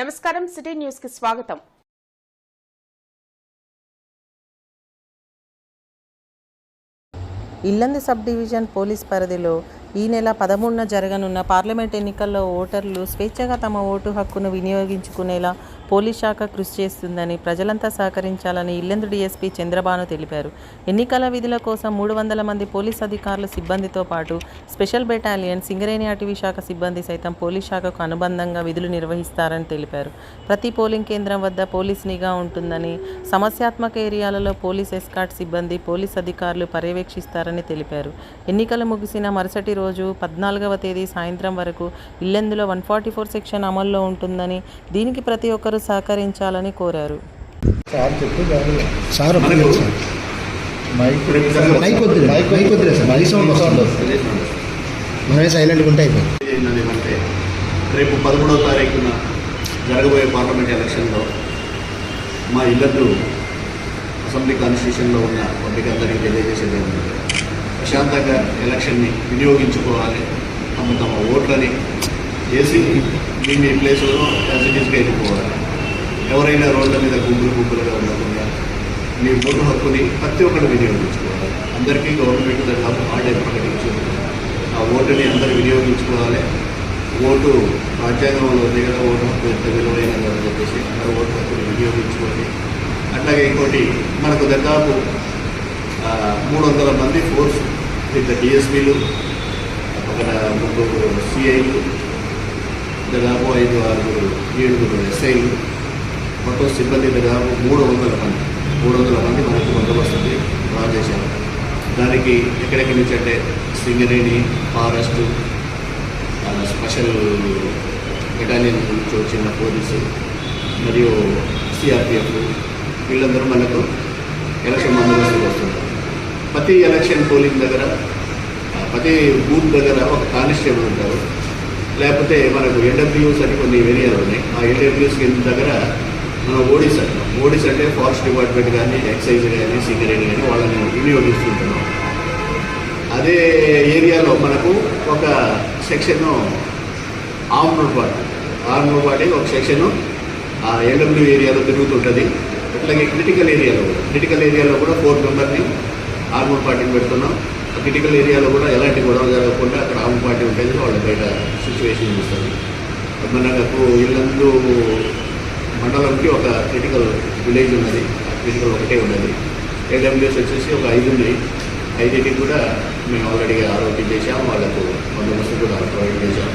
నమస్కారం సిటీ న్యూస్కి స్వాగతం. ఇల్లంది సబ్ డివిజన్ పోలీస్ పరిధిలో ఈ నెల పదమూడున జరగనున్న పార్లమెంట్ ఎన్నికల్లో ఓటర్లు స్వేచ్ఛగా తమ ఓటు హక్కును వినియోగించుకునేలా పోలీస్ శాఖ కృషి చేస్తుందని ప్రజలంతా సహకరించాలని ఇల్లెందు డీఎస్పీ చంద్రబాను తెలిపారు. ఎన్నికల విధుల కోసం మూడు వందల మంది పోలీస్ అధికారుల సిబ్బందితో పాటు స్పెషల్ బెటాలియన్ సింగరేణి అటవీ శాఖ సిబ్బంది సైతం పోలీస్ శాఖకు అనుబంధంగా విధులు నిర్వహిస్తారని తెలిపారు. ప్రతి పోలింగ్ కేంద్రం వద్ద పోలీస్ నిఘా ఉంటుందని సమస్యాత్మక ఏరియాలలో పోలీస్ ఎస్కాట్ సిబ్బంది పోలీస్ అధికారులు పర్యవేక్షిస్తారని తెలిపారు. ఎన్నికలు ముగిసిన మరుసటి రోజు పద్నాలుగవ తేదీ సాయంత్రం వరకు ఇల్లెందులో వన్ ఫార్టీ ఫోర్ సెక్షన్ అమల్లో ఉంటుందని దీనికి ప్రతి ఒక్కరూ సహకరించాలని కోరారు. రేపు పదమూడవ తారీఖున జరగబోయే పార్లమెంట్ ఎలక్షన్లో మా ఇల్లద్దు అసెంబ్లీ కాన్స్టిట్యూషన్లో ఉన్న పబ్లిక్ అందరికీ తెలియజేసేది ఏంటంటే ప్రశాంతంగా ఎలక్షన్ని వినియోగించుకోవాలి తమ తమ ఓట్లని వేసి మీ మీ ప్లేసుల్లో యాజిటీస్గా వెళ్ళిపోవాలి ఎవరైనా రోడ్ల మీద గుంపులు గుంపులుగా ఉండకుండా మీ ఓటు హక్కుని ప్రతి ఒక్కరు వినియోగించుకోవాలి. అందరికీ గవర్నమెంట్ దాదాపు ఆర్డర్ ప్రకటించింది. ఆ ఓటుని అందరు వినియోగించుకోవాలి. ఓటు రాజ్యాంగంలో ఉంది కదా ఓటు హక్కు ఎంత విలువైనది అని చెప్పేసి అందరూ ఓటు హక్కుని వినియోగించుకోండి. అట్లాగే ఇంకోటి మనకు దాదాపు మూడు వందల మంది ఫోర్స్ విత్ డిఎస్పీలు ఒక ముగ్గురు సిఐలు దాదాపు ఐదు ఆరుగురు ఏడుగురు ఎస్ఐలు మొత్తం సిబ్బంది దాదాపు మూడు వందల మంది. మూడు వందల మంది మనకు బందోబస్తుంది ప్లాన్ చేశారు. దానికి ఎక్కడెక్కడి నుంచి అంటే సింగరేణి ఫారెస్ట్ స్పెషల్ బెటాలియన్ నుంచి వచ్చిన పోలీసు మరియు సిఆర్పిఎఫ్ వీళ్ళందరూ మనకు ఎలక్షన్ బందోబస్తుకు వస్తుంటారు ప్రతి ఎలక్షన్ పోలింగ్ దగ్గర ప్రతి బూత్ దగ్గర ఒక కానిస్టేబుల్ ఉంటారు. లేకపోతే మనకు ఎన్డబ్ల్యూస్ అని కొన్ని ఏరియాలు ఉన్నాయి. ఆ ఎన్డబ్ల్యూస్ దగ్గర మన ఓడిస్ అంటాం ఓడిస్ అంటే ఫారెస్ట్ డిపార్ట్మెంట్ కానీ ఎక్సైజ్ కానీ సీక్రెట్ కానీ వాళ్ళని వినియోగిస్తుంటున్నాం అదే ఏరియాలో మనకు ఒక section armed party armed party ఒక సెక్షన్ ఆ ఎల్డబ్ల్యూ ఏరియాలో తిరుగుతుంటుంది. అట్లాగే క్రిటికల్ ఏరియాలో కూడా. క్రిటికల్ ఏరియాలో కూడా ఫోర్ మెంబర్ని ఆర్మూర్ పార్టీని పెడుతున్నాం. ఆ క్రిటికల్ ఏరియాలో కూడా ఎలాంటి గొడవ జరగకుండా అక్కడ ఆర్మూర్ పార్టీ ఉంటుంది. వాళ్ళ బయట సిచ్యువేషన్ చూస్తుంది మనకు ఇల్లందు మండలంకి ఒక క్రిటికల్ విలేజ్ ఉన్నది. ఆ క్రిటికల్ ఒకటే ఉన్నది. ఏడబ్ల్యూఎస్ వచ్చేసి ఒక ఐదు ఉన్నాయి. ఐదుకి కూడా మేము ఆల్రెడీ ఆరోగ్యం చేశాము వాళ్ళకు బందోబస్తు కూడా ప్రొవైడ్ చేశాం.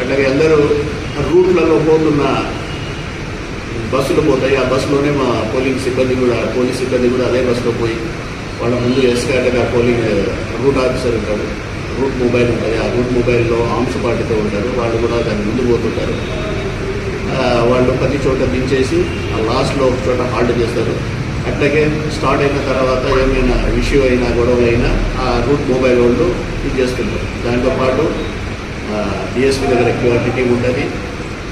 అట్లాగే అందరూ రూట్లలో పోతున్న బస్సులు పోతాయి. ఆ బస్సులోనే మా పోలింగ్ సిబ్బంది కూడా పోలీస్ సిబ్బంది కూడా అదే బస్సులో పోయి వాళ్ళ ముందు ఎస్కాట్గా పోలింగ్ రూట్ ఆఫీసర్ ఉంటాడు రూట్ మొబైల్ ఉంటుంది. ఆ రూట్ మొబైల్లో ఆమ్స్ పార్టీతో ఉంటారు. వాళ్ళు కూడా దాని ముందు పోతుంటారు. ప్రతి చోట దించేసి ఆ లాస్ట్లో ఒక చోట హాల్ట్ చేస్తారు. అట్లాగే స్టార్ట్ అయిన తర్వాత ఏమైనా ఇష్యూ అయినా గొడవ అయినా ఆ రూట్ మొబైల్ వాళ్ళు ఇది చేస్తుంటారు. దాంతోపాటు డిఎస్పీ దగ్గర క్యూఆర్టీ టీం ఉంటుంది.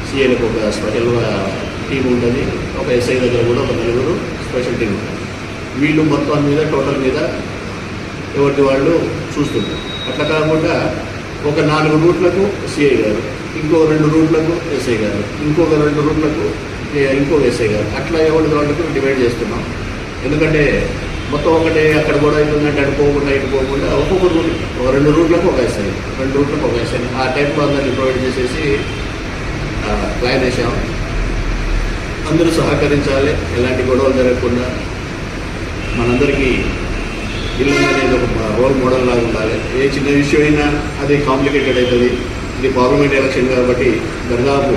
సిఐలకు ఒక స్పెషల్ టీం ఉంటుంది. ఒక ఎస్ఐ దగ్గర కూడా ఒక నలుగురు స్పెషల్ టీం ఉంటుంది. వీళ్ళు మొత్తం మీద టోటల్ మీద ఎవరి వాళ్ళు చూస్తుంటారు. అట్లా కాకుండా ఒక నాలుగు రూట్లకు సిఐ గారు ఇంకో రెండు రూట్లకు ఎస్ఐ గారు. ఇంకొక రెండు రూట్లకు ఇంకో ఇంకొక ఎస్ఐ గారు. అట్లా ఎవరి వాళ్ళకు డివైడ్ చేస్తున్నాం. ఎందుకంటే మొత్తం ఒకటే అక్కడ కూడా అవుతుందంటే అటు పోకుండా ఇటు పోకుండా ఒక్కొక్క రూట్ ఒక రెండు రూట్లకు ఒక ఎస్ఐ రెండు రూట్లకు ఒక ఎస్ఐ ఆ టైంలో అందరినీ ప్రొవైడ్ చేసేసి ప్లాన్ వేసాం. అందరూ సహకరించాలి. ఎలాంటి గొడవలు జరగకుండా మనందరికీ ఇల్లు అనేది ఒక రోల్ మోడల్ లాగా ఉండాలి. ఏ చిన్న ఇష్యూ అయినా అది కాంప్లికేటెడ్ అవుతుంది. ఇది పార్లమెంట్ ఎలక్షన్ కాబట్టి దాదాపు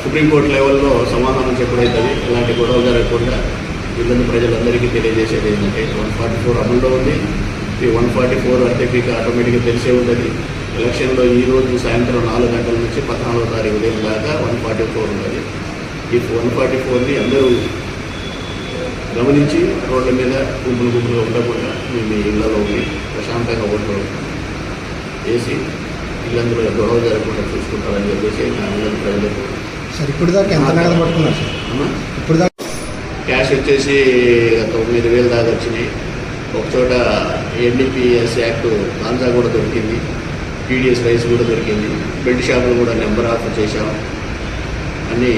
సుప్రీంకోర్టు లెవెల్లో సమాధానం చెప్పడైతుంది. ఇలాంటి గొడవలు జరగకుండా ఇల్లు ప్రజలందరికీ తెలియజేసేది ఏంటంటే వన్ ఫార్టీ ఫోర్ అమల్లో ఉంది. ఈ వన్ ఫార్టీ ఫోర్ అంటే మీకు ఆటోమేటిక్గా తెలిసే ఉంటుంది. ఎలక్షన్లో ఈ రోజు సాయంత్రం నాలుగు గంటల నుంచి పద్నాలుగో తారీఖు ఉదయం దాకా వన్ ఫార్టీ ఫోర్ ఉన్నది ఈ వన్ ఫార్టీ ఫోర్ని అందరూ గమనించి రోడ్ల మీద గుంపులు గుంపులుగా ఉండకుండా మేము మీ ఇళ్ళలో ఉండి ప్రశాంతంగా ఓట్లు వేసి ఇల్లందరూ గొడవ జరగకుండా చూసుకుంటారని చెప్పేసి నా ఇళ్ళని ప్రజలకు సార్ ఇప్పుడు దాకా ఎంత నగదు పట్టుకున్నారు సార్? అమ్మా? ఇప్పుడు దాకా క్యాష్ వచ్చేసి తొమ్మిది వేలు దాకా వచ్చినాయి. ఒక చోట ఎన్డీపీఎస్ యాక్ట్ కాన్సా కూడా దొరికింది. పీడిఎస్ రైస్ కూడా దొరికింది. బెల్ట్ షాపులు కూడా నెంబర్ ఆఫ్ చేశాం. అన్నీ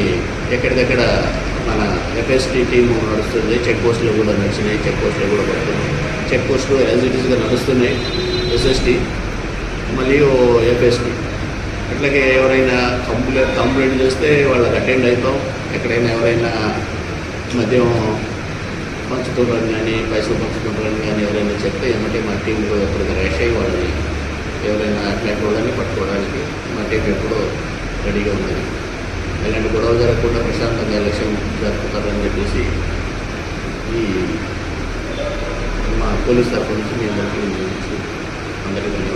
ఎక్కడిదక్కడ మన ఎఫ్ఎస్టీ టీం నడుస్తుంది. చెక్ పోస్టులు కూడా నడిచినాయి. చెక్ పోస్టులు కూడా పడుతున్నాయి. చెక్ పోస్టులు యాజ్ ఇట్ ఈస్గా నడుస్తున్నాయి. ఎస్ఎస్టీ మరియు ఎఫ్ఎస్టీ అట్లాగే ఎవరైనా కంప్లైంట్ కంప్లైంట్ చేస్తే వాళ్ళకి అటెండ్ అవుతాం ఎక్కడైనా ఎవరైనా మద్యం పంచుకోవడం కానీ పైసలు పంచుకోవడం కానీ ఎవరైనా చెప్తే ఏమంటే మా టీంలో ఎప్పుడు ర్యాష్ అయ్యి వాళ్ళని ఎవరైనా అట్లాంటి వాళ్ళని పట్టుకోవడానికి మా టీం ఎప్పుడూ రెడీగా ఉన్నది. ఇలాంటి గొడవ జరగకుండా ప్రశాంతంగా ఎలక్షన్ జరుపుతారని చెప్పేసి ఈ మా పోలీస్ తరఫు నుంచి మేము అందరికీ అందరికీ